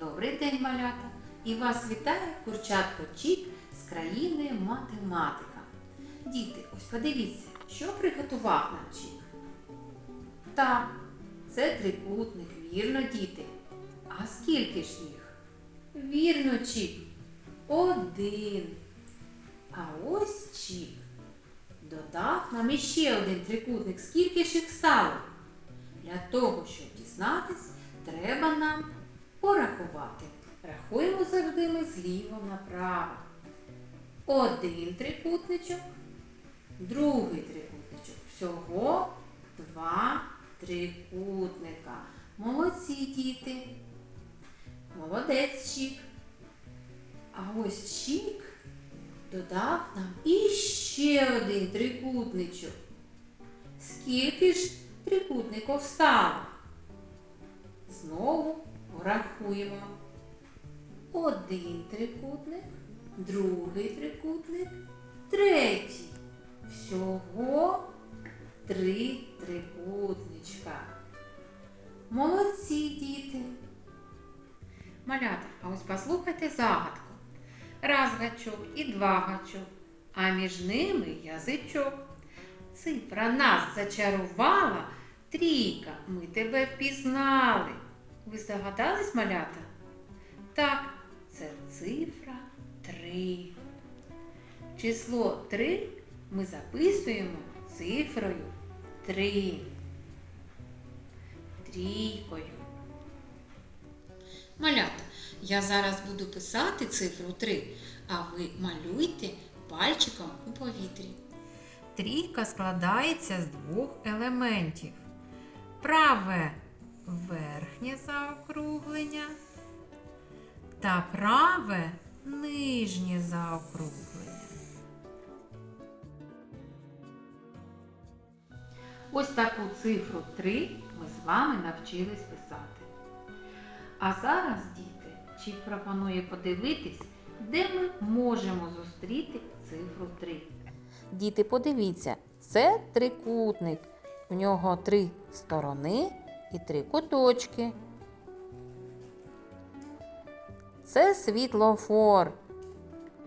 Добрий день, малята! І вас вітає курчатко Чік з країни математика. Діти, ось подивіться, що приготував нам Чік. Так, це трикутник, вірно, діти. А скільки ж їх? Вірно, Чік. Один. А ось Чік. Додав нам іще один трикутник. Скільки ж їх стало? Для того, щоб дізнатись, треба нам порахувати. Рахуємо завжди ми зліва направо. Один трикутничок, другий трикутничок. Всього два трикутника. Молодці діти. Молодець Чік. А ось Чік додав нам іще один трикутничок. Скільки ж трикутників стало? Знову рахуємо. Один трикутник, другий трикутник, третій. Всього три трикутничка. Молодці, діти. Малята, а ось послухайте загадку. Раз гачок і два гачок, а між ними язичок. Цифра нас зачарувала, трійка, ми тебе впізнали. Ви здогадались, малята? Так, це цифра 3. Число 3 ми записуємо цифрою 3. Трійкою. Малята, я зараз буду писати цифру 3, а ви малюйте пальчиком у повітрі. Трійка складається з двох елементів. Праве верхнє заокруглення та праве нижнє заокруглення. Ось таку цифру 3 ми з вами навчились писати. А зараз, діти, чи пропонує подивитись, де ми можемо зустріти цифру 3. Діти, подивіться, це трикутник. У нього три сторони і три куточки. Це світлофор.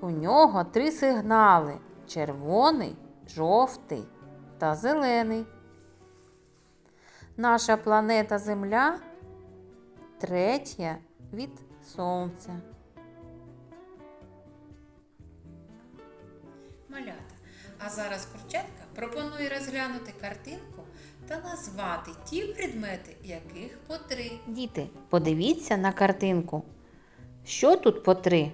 У нього три сигнали: червоний, жовтий та зелений. Наша планета Земля третя від Сонця. Малята. А зараз курчатка пропонує розглянути картинку та назвати ті предмети, яких по три. Діти, подивіться на картинку. Що тут по три?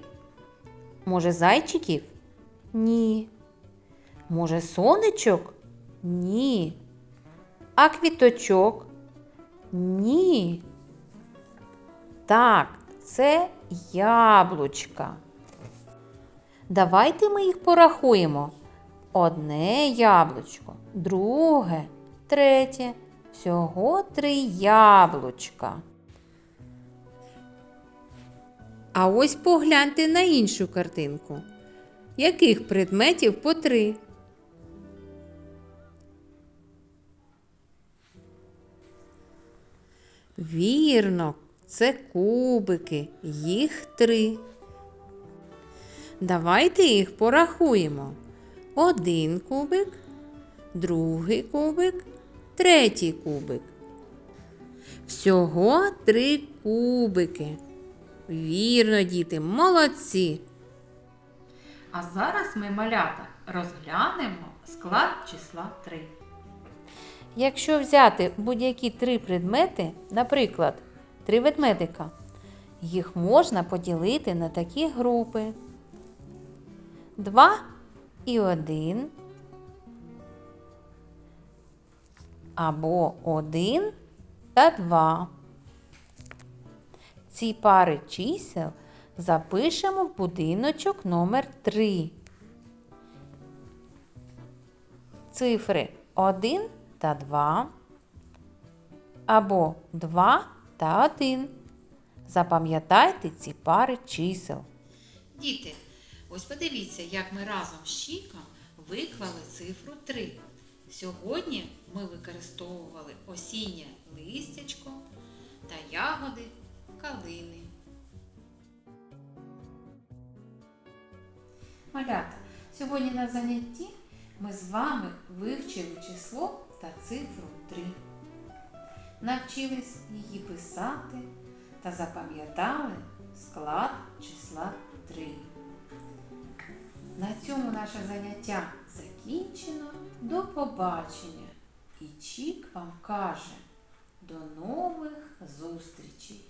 Може, зайчиків? Ні. Може, сонечок? Ні. А квіточок? Ні. Так, це яблучка. Давайте ми їх порахуємо. Одне яблучко, друге, третє. Всього три яблучка. А ось погляньте на іншу картинку. Яких предметів по три? Вірно, це кубики, їх три. Давайте їх порахуємо. Один кубик, другий кубик, третій кубик. Всього три кубики. Вірно, діти, молодці. А зараз ми, малята, розглянемо склад числа 3. Якщо взяти будь-які три предмети, наприклад, три ведмедика, їх можна поділити на такі групи. 2 і 1. Або 1 та 2. Ці пари чисел запишемо в будиночок номер 3. Цифри 1 та 2 або 2 та 1. Запам'ятайте ці пари чисел. Діти, ось подивіться, як ми разом з Чіком виклали цифру 3. Сьогодні ми використовували осіннє листячко та ягоди калини. Малята, сьогодні на занятті ми з вами вивчили число та цифру 3. Навчились її писати та запам'ятали склад числа 3. На цьому наше заняття закінчено закінчено. До побачення. І Чік вам каже до нових зустрічей!